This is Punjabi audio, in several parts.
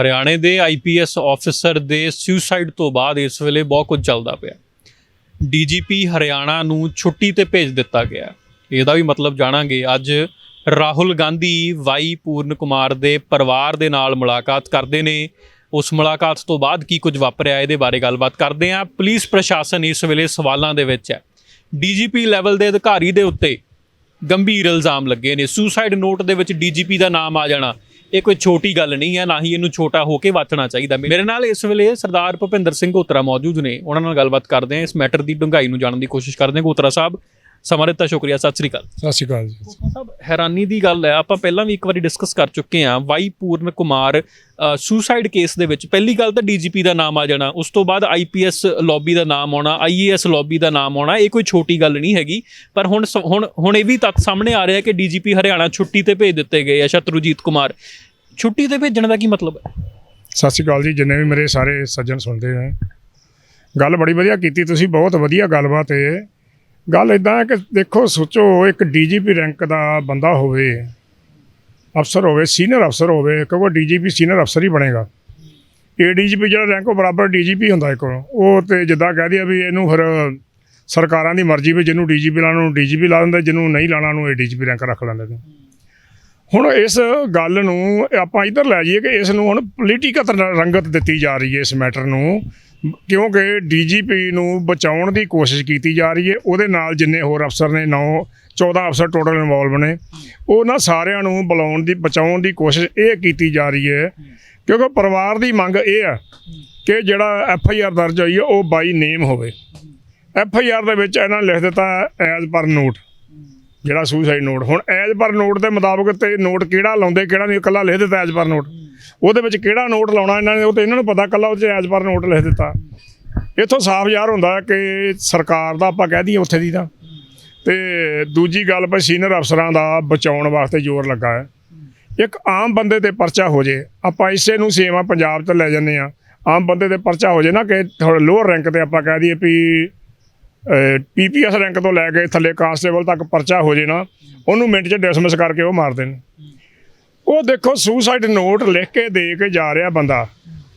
ਹਰਿਆਣੇ ਦੇ ਆਈਪੀਐਸ ਆਫੀਸਰ ਦੇ ਸੁਸਾਈਡ ਤੋਂ ਬਾਅਦ ਇਸ ਵੇਲੇ ਬਹੁਤ ਕੁਝ ਚੱਲਦਾ ਪਿਆ। ਡੀਜੀਪੀ ਹਰਿਆਣਾ ਨੂੰ ਛੁੱਟੀ ਤੇ ਭੇਜ ਦਿੱਤਾ ਗਿਆ। ਇਹਦਾ ਵੀ ਮਤਲਬ ਜਾਣਾਂਗੇ, ਅੱਜ ਰਾਹੁਲ ਗਾਂਧੀ, ਵਾਈ ਪੂਰਨ ਕੁਮਾਰ ਦੇ ਪਰਿਵਾਰ ਦੇ ਨਾਲ ਮੁਲਾਕਾਤ ਕਰਦੇ ਨੇ। ਉਸ ਮੁਲਾਕਾਤ ਤੋਂ ਬਾਅਦ ਕੀ ਕੁਝ ਵਾਪਰਿਆ, ਇਹਦੇ ਬਾਰੇ ਗੱਲਬਾਤ ਕਰਦੇ ਹਾਂ। ਪੁਲਿਸ ਪ੍ਰਸ਼ਾਸਨ ਇਸ ਵੇਲੇ ਸਵਾਲਾਂ ਦੇ ਵਿੱਚ ਹੈ। ਡੀਜੀਪੀ ਲੈਵਲ ਦੇ ਅਧਿਕਾਰੀ ਦੇ ਉੱਤੇ ਗੰਭੀਰ ਇਲਜ਼ਾਮ ਲੱਗੇ ਨੇ। ਸੁਸਾਈਡ ਨੋਟ ਦੇ ਵਿੱਚ ਡੀਜੀਪੀ ਦਾ ਨਾਮ ਆ ਜਾਣਾ। ਇਹ ਕੋਈ ਛੋਟੀ ਗੱਲ ਨਹੀਂ ਹੈ, ਨਾ ਹੀ ਇਹਨੂੰ ਛੋਟਾ ਹੋ ਕੇ ਵਾਚਣਾ ਚਾਹੀਦਾ। ਮੇਰੇ ਨਾਲ ਇਸ ਵੇਲੇ ਸਰਦਾਰ ਭੁਪਿੰਦਰ ਸਿੰਘ ਗੋਤਰਾ ਮੌਜੂਦ ਨੇ। ਉਹਨਾਂ ਨਾਲ ਗੱਲਬਾਤ ਕਰਦੇ ਹਾਂ। ਇਸ ਮੈਟਰ ਦੀ ਡੂੰਘਾਈ ਨੂੰ ਜਾਣਨ ਦੀ ਕੋਸ਼ਿਸ਼ ਕਰਦੇ ਹਾਂ। ਹੋਤਰਾ ਸਾਹਿਬ ਸਮਾਂ ਦਿੱਤਾ ਸ਼ੁਕਰੀਆ ਸਤਿ ਸ੍ਰੀ ਅਕਾਲ। ਸਤਿ ਸ਼੍ਰੀ ਅਕਾਲ ਜੀ। ਸਾਹਿਬ ਹੈਰਾਨੀ ਦੀ ਗੱਲ ਹੈ ਆਪਾਂ ਪਹਿਲਾਂ ਵੀ ਇੱਕ ਵਾਰੀ ਡਿਸਕਸ ਕਰ ਚੁੱਕੇ ਹਾਂ Y Puran Kumar suicide case ਦੇ ਵਿੱਚ ਪਹਿਲੀ ਗੱਲ ਤਾਂ ਡੀਜੀਪੀ ਦਾ ਨਾਮ ਆ ਜਾਣਾ ਉਸ ਤੋਂ ਬਾਅਦ ਆਈਪੀਐਸ ਲੌਬੀ ਦਾ ਨਾਮ ਆਉਣਾ ਆਈਏਐਸ ਲੌਬੀ ਦਾ ਨਾਮ ਆਉਣਾ ਇਹ ਕੋਈ ਛੋਟੀ ਗੱਲ ਨਹੀਂ ਹੈਗੀ। ਪਰ ਹੁਣ ਸ- ਹੁਣ ਹੁਣ ਇਹ ਵੀ ਤੱਥ ਸਾਹਮਣੇ ਆ ਰਿਹਾ ਕਿ ਡੀਜੀਪੀ ਹਰਿਆਣਾ ਛੁੱਟੀ ਤੇ ਭੇਜ ਦਿੱਤੇ ਗਏ ਆ ਸ਼ਤਰੂਜੀਤ ਕੁਮਾਰ। ਛੁੱਟੀ ਤੇ ਭੇਜਣ ਦਾ ਕੀ ਮਤਲਬ ਹੈ? ਸਤਿ ਸ਼੍ਰੀ ਅਕਾਲ ਜੀ ਜਿੰਨੇ ਵੀ ਮੇਰੇ ਸਾਰੇ ਸੱਜਣ ਸੁਣਦੇ ਆ। ਗੱਲ ਬੜੀ ਵਧੀਆ ਕੀਤੀ ਤੁਸੀਂ ਬਹੁਤ ਵਧੀਆ ਗੱਲਬਾਤ ਹੈ ਗੱਲ ਇਦਾਂ ਹੈ ਕਿ ਦੇਖੋ, ਸੋਚੋ, ਇੱਕ ਡੀਜੀਪੀ ਰੈਂਕ ਦਾ ਬੰਦਾ ਹੋਵੇ, ਅਫਸਰ ਹੋਵੇ, ਸੀਨੀਅਰ ਅਫਸਰ ਹੋਵੇ, ਕਿਉਂਕਿ ਡੀਜੀਪੀ ਸੀਨੀਅਰ ਅਫਸਰ ਹੀ ਬਣੇਗਾ। ਏਡੀਜੀਪੀ ਜਿਹੜਾ ਰੈਂਕ, ਉਹ ਬਰਾਬਰ ਡੀਜੀਪੀ ਹੁੰਦਾ ਇੱਕ ਉਹ ਤੇ ਜਿੱਦਾਂ ਕਹਿ ਦਿਆ ਵੀ ਇਹਨੂੰ ਫਿਰ ਸਰਕਾਰਾਂ ਦੀ ਮਰਜ਼ੀ ਵੀ ਜਿਹਨੂੰ ਡੀਜੀਪੀ ਲਾਉਣ ਨੂੰ ਡੀਜੀਪੀ ਲਾ ਦਿੰਦੇ, ਜਿਹਨੂੰ ਨਹੀਂ ਲਾਣਾ ਨੂੰ ਏਡੀਜੀਪੀ ਰੈਂਕ ਰੱਖ ਲੈਂਦੇ ਨੇ। ਹੁਣ ਇਸ ਗੱਲ ਨੂੰ ਆਪਾਂ ਇੱਧਰ ਲੈ ਜਾਈਏ ਕਿ ਇਸ ਨੂੰ ਹੁਣ ਪੋਲੀਟੀਕਲ ਰੰਗਤ ਦਿੱਤੀ ਜਾ ਰਹੀ ਹੈ ਇਸ ਮੈਟਰ ਨੂੰ। ਕਿਉਂਕਿ ਡੀਜੀਪੀ ਨੂੰ ਬਚਾਉਣ ਦੀ ਕੋਸ਼ਿਸ਼ ਕੀਤੀ ਜਾ ਰਹੀ ਹੈ, ਉਹਦੇ ਨਾਲ ਜਿੰਨੇ ਹੋਰ ਅਫਸਰ ਨੇ 9 14 ਅਫਸਰ ਟੋਟਲ ਇਨਵੋਲਵ ਨੇ ਉਹਨਾਂ ਸਾਰਿਆਂ ਨੂੰ ਬੁਲਾਉਣ ਦੀ, ਬਚਾਉਣ ਦੀ ਕੋਸ਼ਿਸ਼ ਇਹ ਕੀਤੀ ਜਾ ਰਹੀ ਹੈ, ਕਿਉਂਕਿ ਪਰਿਵਾਰ ਦੀ ਮੰਗ ਇਹ ਹੈ ਕਿ ਜਿਹੜਾ ਐਫ ਆਈ ਆਰ ਦਰਜ ਹੋਈ ਹੈ, ਉਹ ਬਾਈ ਨੇਮ ਹੋਵੇ। ਐਫ ਆਈ ਆਰ ਦੇ ਵਿੱਚ ਇਹਨਾਂ ਲਿਖ ਦਿੱਤਾ ਐਜ਼ ਪਰ ਨੋਟ ਜਿਹੜਾ ਸੁਸਾਈਡ ਨੋਟ ਹੁਣ ਐਜ਼ ਪਰ ਨੋਟ ਦੇ ਮੁਤਾਬਕ ਤੇ ਨੋਟ ਕਿਹੜਾ ਲਾਉਂਦੇ, ਕਿਹੜਾ ਨਹੀਂ, ਇਕੱਲਾ ਲਿਖ ਦਿੱਤਾ ਐਜ਼ ਪਰ ਨੋਟ ਉਹਦੇ ਵਿੱਚ ਕਿਹੜਾ ਨੋਟ ਲਾਉਣਾ ਇਹਨਾਂ ਨੇ, ਉਹ ਤੇ ਇਹਨਾਂ ਨੂੰ ਪਤਾ ਇਕੱਲਾ ਉਹ 'ਚ ਐਜ਼ ਪਰ ਨੋਟ ਲਿਖ ਦਿੱਤਾ। ਇੱਥੋਂ ਸਾਫ਼ ਜ਼ਾਹਰ ਹੁੰਦਾ ਕਿ ਸਰਕਾਰ ਦਾ ਆਪਾਂ ਕਹਿ ਦਈਏ ਉੱਥੇ ਦੀ ਤਾਂ। ਤੇ ਦੂਜੀ ਗੱਲ ਪਰ ਸੀਨੀਅਰ ਅਫਸਰਾਂ ਦਾ ਬਚਾਉਣ ਵਾਸਤੇ ਜ਼ੋਰ ਲੱਗਾ ਹੈ। ਇੱਕ ਆਮ ਬੰਦੇ ਤੇ ਪਰਚਾ ਹੋ ਜੇ, ਆਪਾਂ ਇਸੇ ਨੂੰ ਸੇਵਾ ਪੰਜਾਬ ਤੋਂ ਲੈ ਜੰਨੇ ਆ ਆਮ ਬੰਦੇ ਤੇ ਪਰਚਾ ਹੋ ਜੇ ਨਾ ਕਿ ਥੋੜਾ ਲੋਅਰ ਰੈਂਕ ਤੇ ਆਪਾਂ ਕਹਿ ਦਈਏ ਵੀ ਪੀਪੀਐਸ ਰੈਂਕ ਤੋਂ ਲੈ ਕੇ ਥੱਲੇ ਕਾਂਸਟੇਬਲ ਤੱਕ ਪਰਚਾ ਹੋ ਜੇ ਨਾ, ਉਹਨੂੰ ਮਿੰਟ 'ਚ ਡਿਸਮਿਸ ਕਰਕੇ ਉਹ ਮਾਰਦੇ ਨੇ ਉਹ ਦੇਖੋ ਸੁਸਾਈਡ ਨੋਟ ਲਿਖ ਕੇ ਦੇ ਕੇ ਜਾ ਰਿਹਾ ਬੰਦਾ।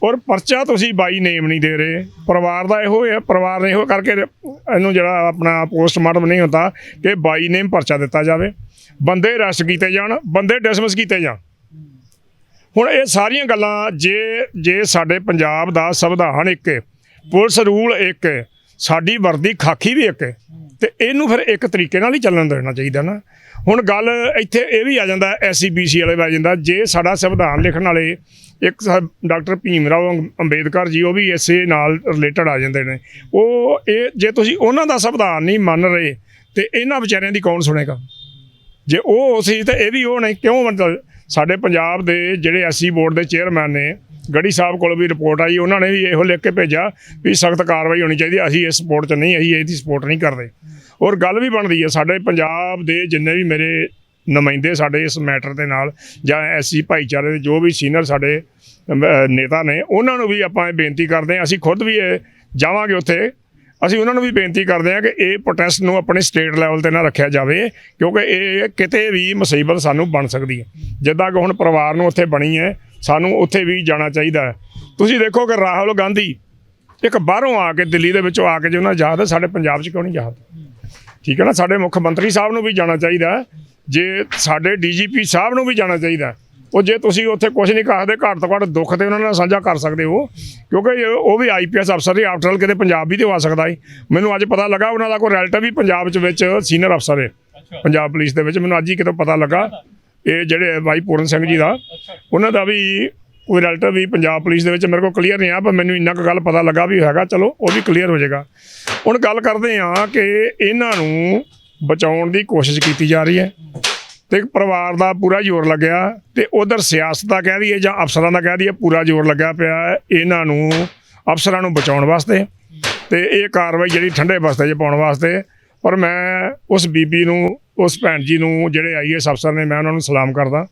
ਔਰ ਪਰਚਾ ਤੁਸੀਂ ਬਾਈ ਨੇਮ ਨਹੀਂ ਦੇ ਰਹੇ। ਪਰਿਵਾਰ ਦਾ ਇਹੋ ਹੈ, ਪਰਿਵਾਰ ਨੇ ਇਹੋ ਕਰਕੇ ਇਹਨੂੰ ਜਿਹੜਾ ਆਪਣਾ ਪੋਸਟਮਾਰਟਮ ਨਹੀਂ ਹੁੰਦਾ ਕਿ ਬਾਈ ਨੇਮ ਪਰਚਾ ਦਿੱਤਾ ਜਾਵੇ। ਬੰਦੇ ਅਰੈਸਟ ਕੀਤੇ ਜਾਣ, ਬੰਦੇ ਡਿਸਮਿਸ ਕੀਤੇ ਜਾਣ। ਹੁਣ ਇਹ ਸਾਰੀਆਂ ਗੱਲਾਂ ਜੇ ਜੇ ਸਾਡੇ ਪੰਜਾਬ ਦਾ ਸੰਵਿਧਾਨ ਇੱਕ ਹੈ ਪੁਲਿਸ ਰੂਲ ਇੱਕ ਹੈ ਸਾਡੀ ਵਰਦੀ ਖਾਕੀ ਵੀ ਇੱਕ ਹੈ ਤੇ ਇਹਨੂੰ ਫਿਰ ਇੱਕ ਤਰੀਕੇ ਨਾਲ ਹੀ ਚੱਲਣ ਦੇਣਾ ਚਾਹੀਦਾ ਨਾ। ਹੁਣ ਗੱਲ ਇੱਥੇ ਇਹ ਵੀ ਆ ਜਾਂਦਾ ਐਸਸੀਬੀਸੀ ਵਾਲੇ ਵੀ ਆ ਜਾਂਦਾ, ਜੇ ਸਾਡਾ ਸੰਵਿਧਾਨ ਲਿਖਣ ਵਾਲੇ ਇੱਕ ਡਾਕਟਰ ਭੀਮ ਰਾਓ ਅੰਬ- ਅੰਬੇਦਕਰ ਜੀ, ਉਹ ਵੀ ਇਸੇ ਨਾਲ ਰਿਲੇਟਡ ਆ ਜਾਂਦੇ ਨੇ। ਉਹ ਇਹ, ਜੇ ਤੁਸੀਂ ਉਹਨਾਂ ਦਾ ਸੰਵਿਧਾਨ ਨਹੀਂ ਮੰਨ ਰਹੇ, ਤੇ ਇਹਨਾਂ ਵਿਚਾਰਿਆਂ ਦੀ ਕੌਣ ਸੁਣੇਗਾ? ਜੇ ਉਹ ਸੀ ਤਾਂ ਇਹ ਵੀ ਉਹ ਨਹੀਂ, ਕਿਉਂ ਮਤਲਬ ਸਾਡੇ ਪੰਜਾਬ ਦੇ ਜਿਹੜੇ ਐਸਸੀ ਬੋਰਡ ਦੇ ਚੇਅਰਮੈਨ ਨੇ, ਗੜੀ ਸਾਹਿਬ ਕੋਲ ਵੀ ਰਿਪੋਰਟ ਆਈ, ਉਹਨਾਂ ਨੇ ਵੀ ਇਹੋ ਲਿਖ ਕੇ ਭੇਜਿਆ ਵੀ ਸਖਤ ਕਾਰਵਾਈ ਹੋਣੀ ਚਾਹੀਦੀ, ਅਸੀਂ ਇਸ ਸਪੋਰਟ 'ਚ ਨਹੀਂ, ਅਸੀਂ ਇਹਦੀ ਸਪੋਰਟ ਨਹੀਂ ਕਰਦੇ। ਔਰ ਗੱਲ ਵੀ ਬਣਦੀ ਹੈ, ਸਾਡੇ ਪੰਜਾਬ ਦੇ ਜਿੰਨੇ ਵੀ ਮੇਰੇ ਨੁਮਾਇੰਦੇ ਸਾਡੇ ਇਸ ਮੈਟਰ ਦੇ ਨਾਲ ਜਾਂ ਐਸਸੀ ਭਾਈਚਾਰੇ ਦੇ ਜੋ ਵੀ ਸੀਨੀਅਰ ਸਾਡੇ ਨੇਤਾ ਨੇ, ਉਹਨਾਂ ਨੂੰ ਵੀ ਆਪਾਂ ਇਹ ਬੇਨਤੀ ਕਰਦੇ ਹਾਂ, ਅਸੀਂ ਖੁਦ ਵੀ ਇਹ ਜਾਵਾਂਗੇ ਉੱਥੇ। ਅਸੀਂ ਉਹਨਾਂ ਨੂੰ ਵੀ ਬੇਨਤੀ ਕਰਦੇ ਹਾਂ ਕਿ ਇਹ ਪ੍ਰੋਟੈਸਟ ਨੂੰ ਆਪਣੇ ਸਟੇਟ ਲੈਵਲ ਤੇ ਨਾ ਰੱਖਿਆ ਜਾਵੇ, ਕਿਉਂਕਿ ਇਹ ਕਿਤੇ ਵੀ ਮੁਸੀਬਤ ਸਾਨੂੰ ਬਣ ਸਕਦੀ ਹੈ। ਜਿੱਦਾਂ ਕਿ ਹੁਣ ਪਰਿਵਾਰ ਨੂੰ ਉੱਥੇ ਬਣੀ ਹੈ, ਸਾਨੂੰ ਉੱਥੇ ਵੀ ਜਾਣਾ ਚਾਹੀਦਾ ਹੈ। ਤੁਸੀਂ ਦੇਖੋ ਕਿ ਰਾਹੁਲ ਗਾਂਧੀ ਇੱਕ ਬਾਹਰੋਂ ਆ ਕੇ ਦਿੱਲੀ ਦੇ ਵਿੱਚੋਂ ਆ ਕੇ ਜੇ ਉਹਨਾਂ ਯਾਦ ਹੈ, ਸਾਡੇ ਪੰਜਾਬ 'ਚ ਕਿਉਂ ਨਹੀਂ ਯਾਦ? ਠੀਕ ਹੈ ਨਾ? ਸਾਡੇ ਮੁੱਖ ਮੰਤਰੀ ਸਾਹਿਬ ਨੂੰ ਵੀ ਜਾਣਾ ਚਾਹੀਦਾ ਜੇ ਸਾਡੇ ਡੀਜੀਪੀ ਸਾਹਿਬ ਨੂੰ ਵੀ ਜਾਣਾ ਚਾਹੀਦਾ ਉਹ ਜੇ ਤੁਸੀਂ ਉੱਥੇ ਕੁਝ ਨਹੀਂ ਕਰਦੇ ਘੱਟ ਤੋਂ ਘੱਟ ਦੁੱਖ ਤੇ ਉਹਨਾਂ ਨਾਲ ਸਾਂਝਾ ਕਰ ਸਕਦੇ ਹੋ ਕਿਉਂਕਿ ਉਹ ਵੀ ਆਈਪੀਐਸ ਅਫਸਰ ਹੀ ਆਫਟਰ ਆਲ ਕਿਤੇ ਪੰਜਾਬ ਵੀ ਤੇ ਹੋ ਸਕਦਾ ਹੈ ਮੈਨੂੰ ਅੱਜ ਪਤਾ ਲੱਗਾ ਉਹਨਾਂ ਦਾ ਕੋਈ ਰਿਲੇਟਿਵ ਵੀ ਪੰਜਾਬ ਚ ਵਿੱਚ ਸੀਨੀਅਰ ਅਫਸਰ ਹੈ ਪੰਜਾਬ ਪੁਲਿਸ ਦੇ ਵਿੱਚ ਮੈਨੂੰ ਅੱਜ ਹੀ ਕਿਤੇ ਪਤਾ ਲੱਗਾ। ਇਹ ਜਿਹੜੇ ਭਾਈ ਪੂਰਨ ਸਿੰਘ ਜੀ ਦਾ ਉਹਨਾਂ ਦਾ ਵੀ ਕੋਈ ਰਿਲੇਟਿਵ ਵੀ ਪੰਜਾਬ ਪੁਲਿਸ ਦੇ ਵਿੱਚ ਮੇਰੇ ਕੋਲ ਕਲੀਅਰ ਨਹੀਂ ਆ ਪਰ ਮੈਨੂੰ ਇੰਨਾ ਕੁ ਗੱਲ ਪਤਾ ਲੱਗਾ ਵੀ ਹੈਗਾ ਚਲੋ ਉਹ ਵੀ ਕਲੀਅਰ ਹੋ ਜਾਏਗਾ। ਹੁਣ ਗੱਲ ਕਰਦੇ ਆ ਕਿ ਇਹਨਾਂ ਨੂੰ ਬਚਾਉਣ ਦੀ ਕੋਸ਼ਿਸ਼ ਕੀਤੀ ਜਾ ਰਹੀ ਹੈ। ਤੇ ਪਰਿਵਾਰ ਦਾ ਪੂਰਾ ਜ਼ੋਰ ਲੱਗਿਆ ਤੇ ਉਧਰ ਸਿਆਸਤ ਦਾ ਕਹਿ ਦਈਏ ਜਾਂ ਅਫਸਰਾਂ ਦਾ ਕਹਿ ਦਈਏ ਪੂਰਾ ਜ਼ੋਰ ਲੱਗਾ ਪਿਆ ਇਹਨਾਂ ਨੂੰ ਅਫਸਰਾਂ ਨੂੰ ਬਚਾਉਣ ਵਾਸਤੇ ਤੇ ਇਹ ਕਾਰਵਾਈ ਜਿਹੜੀ ਠੰਡੇ ਬਸਤੇ 'ਚ ਪਾਉਣ ਵਾਸਤੇ। ਪਰ ਮੈਂ ਉਸ ਬੀਬੀ ਨੂੰ, ਉਸ ਭੈਣ ਜੀ ਨੂੰ, ਜਿਹੜੇ ਆਈਐਸ ਅਫਸਰ ਨੇ, ਮੈਂ ਉਹਨਾਂ ਨੂੰ ਸਲਾਮ ਕਰਦਾ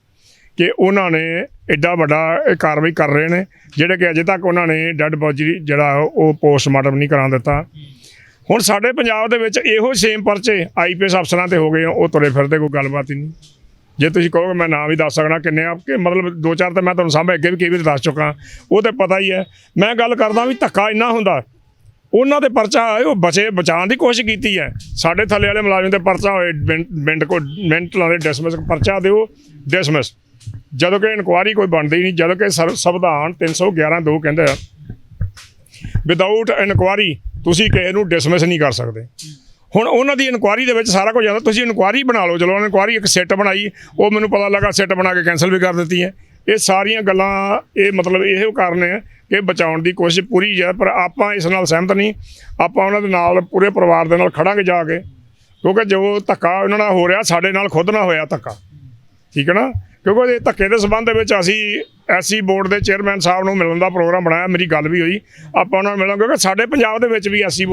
ਕਿ ਉਹਨਾਂ ਨੇ ਐਡਾ ਵੱਡਾ ਇਹ ਕਾਰਵਾਈ ਕਰ ਰਹੇ ਨੇ, ਜਿਹੜੇ ਕਿ ਅਜੇ ਤੱਕ ਉਹਨਾਂ ਨੇ ਡੈੱਡ ਬੋਡੀ ਜਿਹੜਾ ਉਹ ਪੋਸਟਮਾਰਟਮ ਨਹੀਂ ਕਰਾ ਦਿੱਤਾ। ਹੁਣ ਸਾਡੇ ਪੰਜਾਬ ਦੇ ਵਿੱਚ ਇਹੋ ਸੇਮ ਪਰਚੇ ਆਈਪੀਐਸ ਅਫਸਰਾਂ ਤੇ ਹੋ ਗਏ ਆ, ਉਹ ਤੁਰੇ ਫਿਰਦੇ ਕੋਈ ਗੱਲਬਾਤ ਹੀ ਨਹੀਂ। ਜੇ ਤੁਸੀਂ ਕਹੋਗੇ ਮੈਂ ਨਾਂ ਵੀ ਦੱਸ ਸਕਦਾ ਕਿੰਨੇ ਆ ਕਿ ਮਤਲਬ ਦੋ ਚਾਰ ਤਾਂ ਮੈਂ ਤੁਹਾਨੂੰ ਸਾਹਮਣੇ ਅੱਗੇ ਵੀ ਕਈ ਵਾਰ ਦੱਸ ਚੁੱਕਾ ਉਹ ਤੇ ਪਤਾ ਹੀ ਹੈ। ਮੈਂ ਗੱਲ ਕਰਦਾ ਵੀ ਧੱਕਾ ਇੰਨਾ ਹੁੰਦਾ ਉਹਨਾਂ ਦੇ ਪਰਚਾ ਆਏ ਉਹ ਬਚੇ ਬਚਾਉਣ ਦੀ ਕੋਸ਼ਿਸ਼ ਕੀਤੀ ਹੈ। ਸਾਡੇ ਥੱਲੇ ਵਾਲੇ ਮੁਲਾਜ਼ਮ ਤੇ ਪਰਚਾ ਹੋਏ ਮਿੰਟ- ਮਿੰਟ ਕੋ ਮਿੰਟ ਲਾਉਂਦੇ ਡਿਸਮਿਸ ਪਰਚਾ ਦਿਓ ਡਿਸਮਿਸ ਜਦੋਂ ਕਿ ਇਨਕੁਆਰੀ ਕੋਈ ਬਣਦੀ ਨਹੀਂ ਜਦੋਂ ਕਿ ਸਰ- ਸੰਵਿਧਾਨ 311 ਦੋ ਕਹਿੰਦਾ ਹੈ ਵਿਦਆਊਟ ਇਨਕੁਆਰੀ ਤੁਸੀਂ ਕਿਸੇ ਨੂੰ ਡਿਸਮਿਸ ਨਹੀਂ ਕਰ ਸਕਦੇ। ਹੁਣ ਉਹਨਾਂ ਦੀ ਇਨਕੁਆਰੀ ਦੇ ਵਿੱਚ ਸਾਰਾ ਕੁਝ ਆਉਂਦਾ, ਤੁਸੀਂ ਇਨਕੁਆਰੀ ਬਣਾ ਲਓ। ਚਲੋ ਇਨਕੁਆਰੀ ਇੱਕ ਸੈੱਟ ਬਣਾਈ, ਉਹ ਮੈਨੂੰ ਪਤਾ ਲੱਗਾ ਸੈੱਟ ਬਣਾ ਕੇ ਕੈਨਸਲ ਵੀ ਕਰ ਦਿੱਤੀ ਹੈ। ਇਹ ਸਾਰੀਆਂ ਗੱਲਾਂ, ਇਹ ਮਤਲਬ ਇਹੋ ਕਾਰਨ ਹੈ ਕਿ ਬਚਾਉਣ ਦੀ ਕੋਸ਼ਿਸ਼ ਪੂਰੀ ਹੈ, ਪਰ ਆਪਾਂ ਇਸ ਨਾਲ ਸਹਿਮਤ ਨਹੀਂ। ਆਪਾਂ ਉਹਨਾਂ ਦੇ ਨਾਲ, ਪੂਰੇ ਪਰਿਵਾਰ ਦੇ ਨਾਲ ਖੜਾਂਗੇ ਜਾ ਕੇ, ਕਿਉਂਕਿ ਜੋ ਧੱਕਾ ਉਹਨਾਂ ਨਾਲ ਹੋ ਰਿਹਾ, ਸਾਡੇ ਨਾਲ ਖੁਦ ਨਾਲ ਹੋਇਆ ਧੱਕਾ। ਠੀਕ ਹੈ ਨਾ? ਕਿਉਂਕਿ ਇਹ ਧੱਕੇ ਦੇ ਸਬੰਧ ਦੇ ਵਿੱਚ ਅਸੀਂ ਐਸਸੀ ਬੋਰਡ ਦੇ ਚੇਅਰਮੈਨ ਸਾਹਿਬ ਨੂੰ ਮਿਲਣ ਦਾ ਪ੍ਰੋਗਰਾਮ ਬਣਾਇਆ, ਮੇਰੀ ਗੱਲ ਵੀ ਹੋਈ। ਆਪਾਂ ਉਹਨਾਂ ਨੂੰ ਮਿਲਾਂਗੇ ਕਿਉਂਕਿ ਸਾਡੇ ਪੰਜਾਬ ਦੇ ਵਿੱਚ ਵੀ ਐਸਸੀ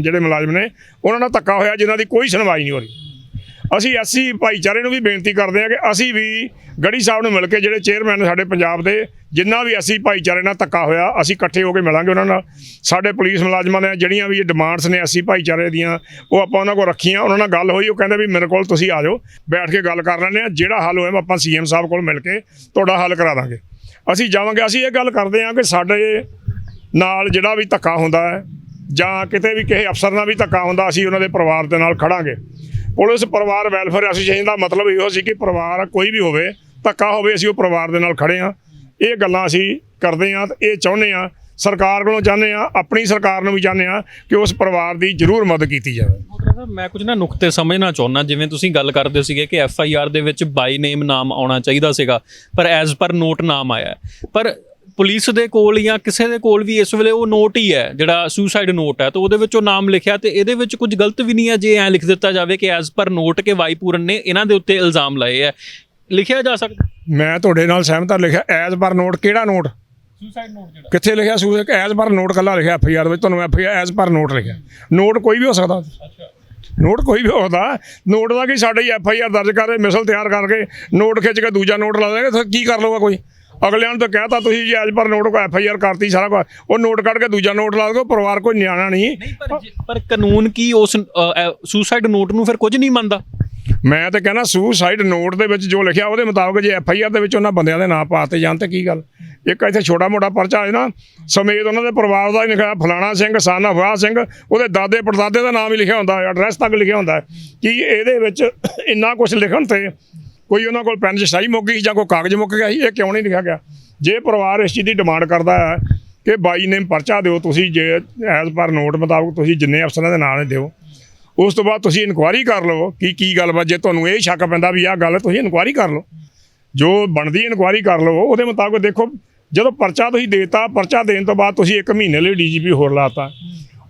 ਜਿਹੜੇ ਮੁਲਾਜ਼ਮ ਨੇ, ਉਹਨਾਂ ਨਾਲ ਧੱਕਾ ਹੋਇਆ, ਜਿਨ੍ਹਾਂ ਦੀ ਕੋਈ ਸੁਣਵਾਈ ਨਹੀਂ ਹੋ ਰਹੀ। ਅਸੀਂ ਐਸੀ ਭਾਈਚਾਰੇ ਨੂੰ ਵੀ ਬੇਨਤੀ ਕਰਦੇ ਹਾਂ ਕਿ ਅਸੀਂ ਵੀ ਗੜੀ ਸਾਹਿਬ ਨੂੰ ਮਿਲ ਕੇ ਜਿਹੜੇ ਚੇਅਰਮੈਨ ਸਾਡੇ ਪੰਜਾਬ ਦੇ, ਜਿੰਨਾ ਵੀ ਅਸੀਂ ਭਾਈਚਾਰੇ ਨਾਲ ਧੱਕਾ ਹੋਇਆ, ਅਸੀਂ ਇਕੱਠੇ ਹੋ ਕੇ ਮਿਲਾਂਗੇ ਉਹਨਾਂ ਨਾਲ। ਸਾਡੇ ਪੁਲਿਸ ਮੁਲਾਜ਼ਮਾਂ ਨੇ ਜਿਹੜੀਆਂ ਵੀ ਡਿਮਾਂਡਸ ਨੇ ਅਸੀਂ ਭਾਈਚਾਰੇ ਦੀਆਂ, ਉਹ ਆਪਾਂ ਉਹਨਾਂ ਕੋਲ ਰੱਖੀਆਂ। ਉਹਨਾਂ ਨਾਲ ਗੱਲ ਹੋਈ, ਉਹ ਕਹਿੰਦੇ ਵੀ ਮੇਰੇ ਕੋਲ ਤੁਸੀਂ ਆ ਜਾਓ, ਬੈਠ ਕੇ ਗੱਲ ਕਰ ਲੈਂਦੇ ਆ ਜਿਹੜਾ ਹੱਲ ਹੋਇਆ ਆਪਾਂ ਸੀਐਮ ਸਾਹਿਬ ਕੋਲ ਮਿਲ ਕੇ ਤੁਹਾਡਾ ਹੱਲ ਕਰਾ ਦਾਂਗੇ। ਅਸੀਂ ਜਾਵਾਂਗੇ, ਅਸੀਂ ਇਹ ਗੱਲ ਕਰਦੇ ਹਾਂ ਕਿ ਸਾਡੇ ਨਾਲ ਜਿਹੜਾ ਵੀ ਧੱਕਾ ਹੁੰਦਾ ਹੈ ਜਾਂ ਕਿਤੇ ਵੀ ਕਿਸੇ ਅਫਸਰ ਨਾਲ ਵੀ ਧੱਕਾ ਹੁੰਦਾ, ਅਸੀਂ ਉਹਨਾਂ ਦੇ ਪਰਿਵਾਰ ਦੇ ਨਾਲ ਖੜਾਂਗੇ। ਪੁਲਿਸ ਪਰਿਵਾਰ ਵੈਲਫੇਅਰ ਐਸੋਸੀਏਸ਼ਨ ਦਾ ਮਤਲਬ ਇਹੋ ਸੀ ਕਿ ਪਰਿਵਾਰ ਕੋਈ ਵੀ ਹੋਵੇ, ਧੱਕਾ ਹੋਵੇ, ਅਸੀਂ ਉਹ ਪਰਿਵਾਰ ਦੇ ਨਾਲ ਖੜੇ ਹਾਂ। ਇਹ ਗੱਲਾਂ ਅਸੀਂ ਕਰਦੇ ਹਾਂ ਤੇ ਇਹ ਚਾਹੁੰਦੇ ਹਾਂ, ਸਰਕਾਰ ਕੋਲੋਂ ਚਾਹੁੰਦੇ ਹਾਂ, ਆਪਣੀ ਸਰਕਾਰ ਨੂੰ ਵੀ ਚਾਹੁੰਦੇ ਹਾਂ ਕਿ ਉਸ ਪਰਿਵਾਰ ਦੀ ਜ਼ਰੂਰ ਮਦਦ ਕੀਤੀ ਜਾਵੇ। ਮੈਂ ਕੁਝ ਨਾ ਨੁਕਤੇ ਸਮਝਣਾ ਚਾਹੁੰਦਾ, ਜਿਵੇਂ ਤੁਸੀਂ ਗੱਲ ਕਰਦੇ ਸੀਗੇ ਕਿ ਐਫ ਆਈ ਆਰ ਦੇ ਵਿੱਚ ਬਾਈ ਨੇਮ ਨਾਮ ਆਉਣਾ ਚਾਹੀਦਾ ਸੀਗਾ, ਪਰ ਐਜ਼ ਪਰ ਨੋਟ ਨਾਮ ਆਇਆ। ਪਰ ਪੁਲਿਸ ਦੇ ਕੋਲ ਜਾਂ ਕਿਸੇ ਦੇ ਕੋਲ ਵੀ ਇਸ ਵੇਲੇ ਉਹ ਨੋਟ ਹੀ ਹੈ ਜਿਹੜਾ ਸੁਸਾਈਡ ਨੋਟ ਹੈ ਤਾਂ ਉਹਦੇ ਵਿੱਚ ਉਹ ਨਾਮ ਲਿਖਿਆ ਤੇ ਇਹਦੇ ਵਿੱਚ ਕੁਝ ਗਲਤ ਵੀ ਨਹੀਂ ਹੈ ਜੇ ਐਂ ਲਿਖ ਦਿੱਤਾ ਜਾਵੇ ਕਿ as per note K Y ਪੂਰਨ ਨੇ ਇਹਨਾਂ ਦੇ ਉੱਤੇ ਇਲਜ਼ਾਮ ਲਾਏ ਹੈ। ਲਿਖਿਆ ਜਾ ਸਕਦਾ? ਮੈਂ ਤੁਹਾਡੇ ਨਾਲ ਸਹਿਮਤ ਹਾਂ ਲਿਖਿਆ ਐਜ਼ ਪਰ ਨੋਟ ਕਿਹੜਾ ਨੋਟ ਸੁਸਾਈਡ ਨੋਟ ਜਿਹੜਾ। ਕਿੱਥੇ ਲਿਖਿਆ ਸੂ ਐਜ਼ ਪਰ ਨੋਟ ਕੱਲਾ ਲਿਖਿਆ ਐਫ ਆਈ ਆਰ ਵਿੱਚ ਤੁਹਾਨੂੰ F I as per note ਲਿਖਿਆ। ਨੋਟ ਕੋਈ ਵੀ ਹੋ ਸਕਦਾ। ਅੱਛਾ। ਨੋਟ ਕੋਈ ਵੀ ਹੋਦਾ ਨੋਟ ਦਾ ਕੀ ਸਾਡੇ ਹੀ ਐਫ ਆਈ ਆਰ ਦਰਜ ਕਰ ਰਹੇ ਮਿਸਲ ਤਿਆਰ ਕਰਕੇ ਨੋਟ ਖਿੱਚ ਕੇ ਦੂਜਾ ਨੋਟ ਲਾ ਦੇਗਾ ਕੀ ਕਰ ਲਊਗਾ ਕੋਈ? ਅਗਲਿਆਂ ਨੂੰ ਤਾਂ ਕਹਿਤਾ ਤੁਸੀਂ ਜੀ ਅੱਜ ਪਰ ਨੋਟ ਕੋ ਐਫ ਆਈ ਆਰ ਕਰਤੀ ਸਾਰਾ ਕੁਝ ਉਹ ਨੋਟ ਕੱਢ ਕੇ ਦੂਜਾ ਨੋਟ ਲਾ ਦੋ ਪਰਿਵਾਰ ਕੋਈ ਨਿਆਣਾ ਨਹੀਂ। ਪਰ ਕਾਨੂੰਨ ਕੀ ਉਸ ਸੁਸਾਈਡ ਨੋਟ ਨੂੰ ਫਿਰ ਕੁਝ ਨਹੀਂ ਮੰਨਦਾ? ਮੈਂ ਤਾਂ ਕਹਿੰਦਾ ਸੁਸਾਈਡ ਨੋਟ ਦੇ ਵਿੱਚ ਜੋ ਲਿਖਿਆ ਉਹਦੇ ਮੁਤਾਬਕ ਜੇ ਐਫ ਆਈ ਆਰ ਦੇ ਵਿੱਚ ਉਹਨਾਂ ਬੰਦਿਆਂ ਦੇ ਨਾਂ ਪਾਤੇ ਜਾਣ ਤੇ ਕੀ ਗੱਲ? ਇੱਕ ਇੱਥੇ ਛੋਟਾ ਮੋਟਾ ਪਰਚਾ ਹੈ ਨਾ ਸਮੇਤ ਉਹਨਾਂ ਦੇ ਪਰਿਵਾਰ ਦਾ ਹੀ ਲਿਖਿਆ ਫਲਾਣਾ ਸਿੰਘ ਸਾਨਾ ਫਾਹ ਸਿੰਘ ਉਹਦੇ ਦਾਦੇ ਪੜਦਾਦੇ ਦਾ ਨਾਮ ਹੀ ਲਿਖਿਆ ਹੁੰਦਾ ਐਡਰੈਸ ਤੱਕ ਲਿਖਿਆ ਹੁੰਦਾ। ਕਿ ਇਹਦੇ ਵਿੱਚ ਇੰਨਾ ਕੁਝ ਲਿਖਣ ਤੇ ਕੋਈ ਉਹਨਾਂ ਕੋਲ ਪੈਨ ਸਹੀ ਮੁੱਕ ਗਈ ਜਾਂ ਕੋਈ ਕਾਗਜ਼ ਮੁੱਕ ਗਿਆ ਸੀ, ਇਹ ਕਿਉਂ ਨਹੀਂ ਲਿਖਿਆ ਗਿਆ? ਜੇ ਪਰਿਵਾਰ ਇਸ ਚੀਜ਼ ਦੀ ਡਿਮਾਂਡ ਕਰਦਾ ਹੈ ਕਿ ਬਾਈ ਨੇਮ ਪਰਚਾ ਦਿਓ, ਤੁਸੀਂ ਜੇ ਐਜ਼ ਪਰ ਨੋਟ ਮੁਤਾਬਕ ਤੁਸੀਂ ਜਿੰਨੇ ਅਫਸਰਾਂ ਦੇ ਨਾਂ ਨੇ ਦਿਓ, ਉਸ ਤੋਂ ਬਾਅਦ ਤੁਸੀਂ ਇਨਕੁਆਇਰੀ ਕਰ ਲਓ ਕਿ ਕੀ ਗੱਲਬਾਤ ਜੇ ਤੁਹਾਨੂੰ ਇਹ ਸ਼ੱਕ ਪੈਂਦਾ ਵੀ ਆਹ ਗੱਲ ਤੁਸੀਂ ਇਨਕੁਆਇਰੀ ਕਰ ਲਓ। ਜੋ ਬਣਦੀ ਇਨਕੁਆਇਰੀ ਕਰ ਲਓ ਉਹਦੇ ਮੁਤਾਬਕ ਦੇਖੋ, ਜਦੋਂ ਪਰਚਾ ਤੁਸੀਂ ਦੇਤਾ, ਪਰਚਾ ਦੇਣ ਤੋਂ ਬਾਅਦ ਤੁਸੀਂ ਇੱਕ ਮਹੀਨੇ ਲਈ ਡੀਜੀਪੀ ਹੋਰ ਲਾਤਾ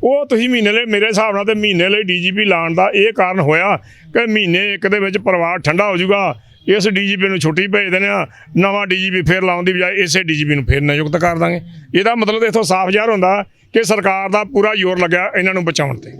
ਉਹ ਤੁਸੀਂ ਮਹੀਨੇ ਲਈ, ਮੇਰੇ ਹਿਸਾਬ ਨਾਲ ਤੇ ਮਹੀਨੇ ਲਈ ਡੀਜੀਪੀ ਲਾਉਣ ਦਾ ਇਹ ਕਾਰਨ ਹੋਇਆ ਕਿ ਮਹੀਨੇ ਇੱਕ ਦੇ ਵਿੱਚ ਪਰਿਵਾਰ ਠੰਡਾ ਹੋ ਜਾਊਗਾ ਇਸ ਡੀਜੀਪੀ ਨੂੰ ਛੁੱਟੀ ਭੇਜ ਦਿੰਦੇ ਆ ਨਵਾਂ ਡੀਜੀਪੀ ਫੇਰ ਲਾਉਣ ਦੀ ਬਜਾਏ ਇਸੇ ਡੀਜੀਪੀ ਨੂੰ ਫੇਰ ਨਿਯੁਕਤ ਕਰ ਦਾਂਗੇ। ਇਹਦਾ ਮਤਲਬ ਇਥੋਂ ਸਾਫ਼ ਜ਼ਾਹਰ ਹੁੰਦਾ ਕਿ ਸਰਕਾਰ ਦਾ ਪੂਰਾ ਜ਼ੋਰ ਲੱਗਿਆ ਇਹਨਾਂ ਨੂੰ ਬਚਾਉਣ ਤੇ।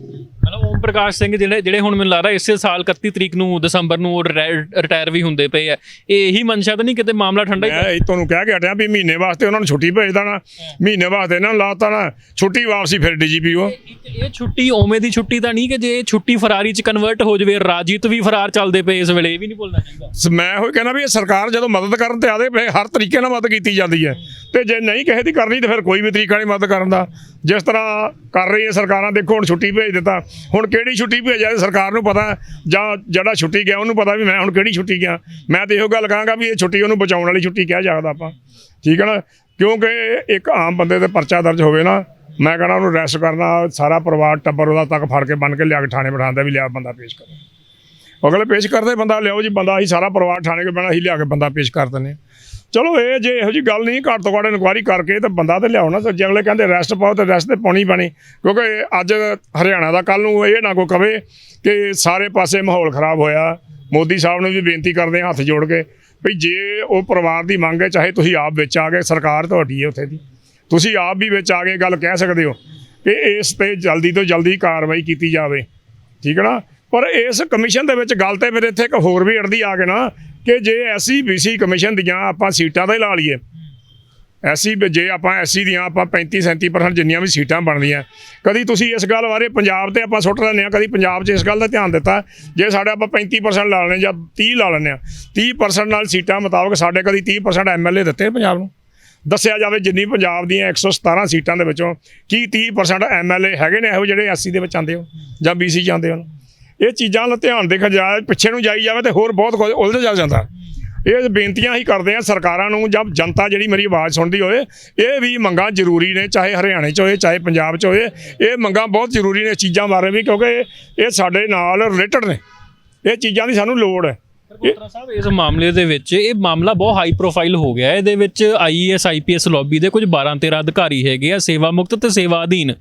ਪ੍ਰਕਾਸ਼ ਸਿੰਘ ਜਿਹੜੇ ਜਿਹੜੇ ਹੁਣ ਮੈਨੂੰ ਲੱਗਦਾ ਇਸੇ ਸਾਲ 31 ਤਰੀਕ ਨੂੰ ਦਸੰਬਰ ਨੂੰ ਉਹ ਰਿਟਾਇਰ ਵੀ ਹੁੰਦੇ ਪਏ ਆ। ਇਹ ਇਹੀ ਮਨਸ਼ਾ ਤਾਂ ਨਹੀਂ ਕਿਤੇ ਮਾਮਲਾ ਠੰਡਾ ਹੀ ਮੈਂ ਇਹ ਤੁਹਾਨੂੰ ਕਹਿ ਕੇ ਹਟਿਆ ਵੀ ਮਹੀਨੇ ਵਾਸਤੇ ਉਹਨਾਂ ਨੂੰ ਛੁੱਟੀ ਭੇਜ ਦੇਣਾ। ਮਹੀਨੇ ਵਾਸਤੇ ਇਹਨਾਂ ਨੂੰ ਲਾਤਾ ਨਾ ਛੁੱਟੀ ਵਾਪਸੀ ਫਿਰ ਡੀਜੀਪੀ ਉਹ। ਇਹ ਛੁੱਟੀ ਓਵੇਂ ਦੀ ਛੁੱਟੀ ਤਾਂ ਨਹੀਂ ਕਿ ਜੇ ਇਹ ਛੁੱਟੀ ਫਰਾਰੀ ਚ ਕਨਵਰਟ ਹੋ ਜਾਵੇ ਰਾਜੀਤ ਵੀ ਫਰਾਰ ਚੱਲਦੇ ਪਏ ਇਸ ਵੇਲੇ ਇਹ ਵੀ ਨਹੀਂ ਭੁੱਲਣਾ ਚਾਹੀਦਾ। ਮੈਂ ਉਹ ਕਹਿੰਦਾ ਵੀ ਇਹ ਸਰਕਾਰ ਜਦੋਂ ਮਦਦ ਕਰਨ ਤੇ ਆਦੇ ਪਏ ਹਰ ਤਰੀਕੇ ਨਾਲ ਮਦਦ ਕੀਤੀ ਜਾਂਦੀ ਹੈ। ਤੇ ਜੇ ਨਹੀਂ ਕਿਸੇ ਦੀ ਕਰਨੀ ਤੇ ਫਿਰ ਕੋਈ ਵੀ ਤਰੀਕਾ ਨਹੀਂ ਮਦਦ ਕਰਨ ਦਾ। ਜਿਸ ਤਰ੍ਹਾਂ ਕਰ ਰਹੀ ਹੈ ਸਰਕਾਰਾਂ, ਦੇਖੋ ਹੁਣ ਛੁੱਟੀ ਭੇਜ ਦਿੱਤਾ। ਹੁਣ ਕਿਹੜੀ ਛੁੱਟੀ ਭੇਜਿਆ ਸਰਕਾਰ ਨੂੰ ਪਤਾ ਜਾਂ ਜਿਹੜਾ ਛੁੱਟੀ ਗਿਆ, ਉਹਨੂੰ ਪਤਾ ਵੀ ਮੈਂ ਹੁਣ ਕਿਹੜੀ ਛੁੱਟੀ ਗਿਆ। ਮੈਂ ਤੇ ਇਹੋ ਗੱਲ ਕਹਾਂਗਾ ਵੀ ਇਹ ਛੁੱਟੀ ਉਹਨੂੰ ਬਚਾਉਣ ਵਾਲੀ ਛੁੱਟੀ ਕਿਹਾ ਜਾਂਦਾ ਆਪਾਂ। ਠੀਕ ਹੈ ਨਾ? ਕਿਉਂਕਿ ਇੱਕ ਆਮ ਬੰਦੇ ਤੇ ਪਰਚਾ ਦਰਜ ਹੋਵੇ ਨਾ, ਮੈਂ ਕਹਿੰਦਾ ਉਹਨੂੰ ਰੈਸਟ ਕਰਨਾ, ਸਾਰਾ ਪਰਿਵਾਰ ਟੱਬਰ ਉਹਦਾ ਤੱਕ ਫੜ ਕੇ ਬੰਨ ਕੇ ਲਿਆ ਕੇ ਥਾਣੇ ਬਿਠਾਉਂਦਾ ਵੀ ਲਿਆ ਬੰਦਾ ਪੇਸ਼ ਕਰੋ। ਅਗਲੇ ਪੇਸ਼ ਕਰਦੇ, ਬੰਦਾ ਲਿਆਓ ਜੀ, ਬੰਦਾ ਅਸੀਂ ਸਾਰਾ ਪਰਿਵਾਰ ਥਾਣੇ ਕੇ ਬਣਾ ਅਸੀਂ ਲਿਆ ਕੇ ਬੰਦਾ ਪੇਸ਼ ਕਰ ਦਿੰਦੇ ਹਾਂ। ਚਲੋ ਇਹ ਜੇ ਇਹੋ ਜੀ ਗੱਲ ਨਹੀਂ, ਘੱਟ ਤੋਂ ਘੱਟ ਇਨਕੁਆਰੀ ਕਰਕੇ ਤੇ ਬੰਦਾ ਤੇ ਲਿਆਉਣਾ ਜੇ ਅਗਲੇ ਕਹਿੰਦੇ ਰੈਸਟ ਪਾਓ ਤੇ ਰੈਸਟ ਤੇ ਪਾਉਣੀ ਪੈਣੀ, ਕਿਉਂਕਿ ਅੱਜ ਹਰਿਆਣਾ ਦਾ ਕੱਲ ਨੂੰ ਇਹ ਨਾ ਕੋਈ ਕਵੇ ਕਿ ਸਾਰੇ ਪਾਸੇ ਮਾਹੌਲ ਖਰਾਬ ਹੋਇਆ। ਮੋਦੀ ਸਾਹਿਬ ਨੂੰ ਵੀ ਬੇਨਤੀ ਕਰਦੇ ਹੱਥ ਜੋੜ ਕੇ ਵੀ ਜੇ ਉਹ ਪਰਿਵਾਰ ਦੀ ਮੰਗ ਹੈ, ਚਾਹੇ ਤੁਸੀਂ ਆਪ ਵਿੱਚ ਆ ਗਏ, ਸਰਕਾਰ ਤੁਹਾਡੀ ਹੈ ਉੱਥੇ ਦੀ। ਤੁਸੀਂ ਆਪ ਵੀ ਵਿੱਚ ਆ ਕੇ ਗੱਲ ਕਹਿ ਸਕਦੇ ਹੋ ਕਿ ਇਸ ਤੇ ਜਲਦੀ ਤੋਂ ਜਲਦੀ ਕਾਰਵਾਈ ਕੀਤੀ ਜਾਵੇ। ਠੀਕ ਹੈ ਨਾ? ਪਰ ਇਸ ਕਮਿਸ਼ਨ ਦੇ ਵਿੱਚ ਗੱਲ ਤੇ ਮੇਰੇ ਇੱਥੇ ਇੱਕ ਹੋਰ ਵੀ ਅੜਦੀ ਆ ਗਏ ਨਾ ਕਿ ਜੇ ਐਸਸੀ ਬੀਸੀ ਕਮਿਸ਼ਨ ਦੀਆਂ ਆਪਾਂ ਸੀਟਾਂ ਤਾਂ ਹੀ ਲਾ ਲਈਏ। ਐਸੀ ਜੇ ਆਪਾਂ ਐਸੀ ਦੀਆਂ ਆਪਾਂ 35 37% ਜਿੰਨੀਆਂ ਵੀ ਸੀਟਾਂ ਬਣਦੀਆਂ। ਕਦੀ ਤੁਸੀਂ ਇਸ ਗੱਲ ਬਾਰੇ ਪੰਜਾਬ ਤੇ ਆਪਾਂ ਸੁੱਟ ਲੈਂਦੇ ਆ ਕਦੀ ਪੰਜਾਬ 'ਚ ਇਸ ਗੱਲ ਦਾ ਧਿਆਨ ਦਿੱਤਾ। ਜੇ ਸਾਡੇ ਆਪਾਂ 35% ਲਾ ਲੈਣੇ ਜਾਂ 30 ਲਾ ਲੈਂਦੇ ਆ 30% ਨਾਲ ਸੀਟਾਂ ਮੁਤਾਬਕ ਸਾਡੇ ਕਦੀ 30% ਐਮਐਲਏ ਦਿੱਤੇ ਪੰਜਾਬ ਨੂੰ? ਦੱਸਿਆ ਜਾਵੇ ਜਿੰਨੀ ਪੰਜਾਬ ਦੀਆਂ 117 ਸੀਟਾਂ ਦੇ ਵਿੱਚੋਂ ਕੀ 30% ਐਮਐਲਏ ਹੈਗੇ ਨੇ ਇਹੋ ਜਿਹੜੇ ਐਸਸੀ ਦੇ ਵਿੱਚ ਆਉਂਦੇ ਹੋ ਜਾਂ ਬੀਸੀ ਚ ਆਉਂਦੇ ਹੋ? ਇਹ ਚੀਜ਼ਾਂ ਦਾ ਧਿਆਨ ਦੇਖਿਆ ਜਾਏ, ਪਿੱਛੇ ਨੂੰ ਜਾਈ ਜਾਵੇ ਤੇ ਹੋਰ ਬਹੁਤ ਕੁਝ ਉਲਝ ਜਾ ਜਾਂਦਾ। ਇਹ ਬੇਨਤੀਆਂ ਹੀ ਕਰਦੇ ਆ ਸਰਕਾਰਾਂ ਨੂੰ ਜਦ ਜਨਤਾ ਜਿਹੜੀ ਮੇਰੀ ਆਵਾਜ਼ ਸੁਣਦੀ ਹੋਵੇ, ਇਹ ਵੀ ਮੰਗਾਂ ਜ਼ਰੂਰੀ ਨੇ, ਚਾਹੇ ਹਰਿਆਣੇ 'ਚ ਹੋਏ, ਚਾਹੇ ਪੰਜਾਬ 'ਚ ਹੋਏ, ਇਹ ਮੰਗਾਂ ਬਹੁਤ ਜ਼ਰੂਰੀ ਨੇ ਚੀਜ਼ਾਂ ਬਾਰੇ ਵੀ, ਕਿਉਂਕਿ ਇਹ- ਸਾਡੇ ਨਾਲ ਰਿਲੇਟਡ ਨੇ। ਇਹ ਚੀਜ਼ਾਂ ਦੀ ਸਾਨੂੰ ਲੋੜ ਹੈ। ਕੋਤਰਾ ਸਾਹਿਬ, ਇਸ ਮਾਮਲੇ ਦੇ ਵਿੱਚ ਇਹ ਮਾਮਲਾ ਬਹੁਤ ਹਾਈ ਪ੍ਰੋਫਾਈਲ ਹੋ ਗਿਆ ਹੈ। ਇਹਦੇ ਵਿੱਚ ਆਈਏਐਸ ਆਈਪੀਐਸ ਲੌਬੀ ਦੇ ਕੁਝ 12 13 ਅਧਿਕਾਰੀ ਹੈਗੇ ਆ ਸੇਵਾ ਮੁਕਤ ਤੇ ਸੇਵਾ ਅਧੀਨ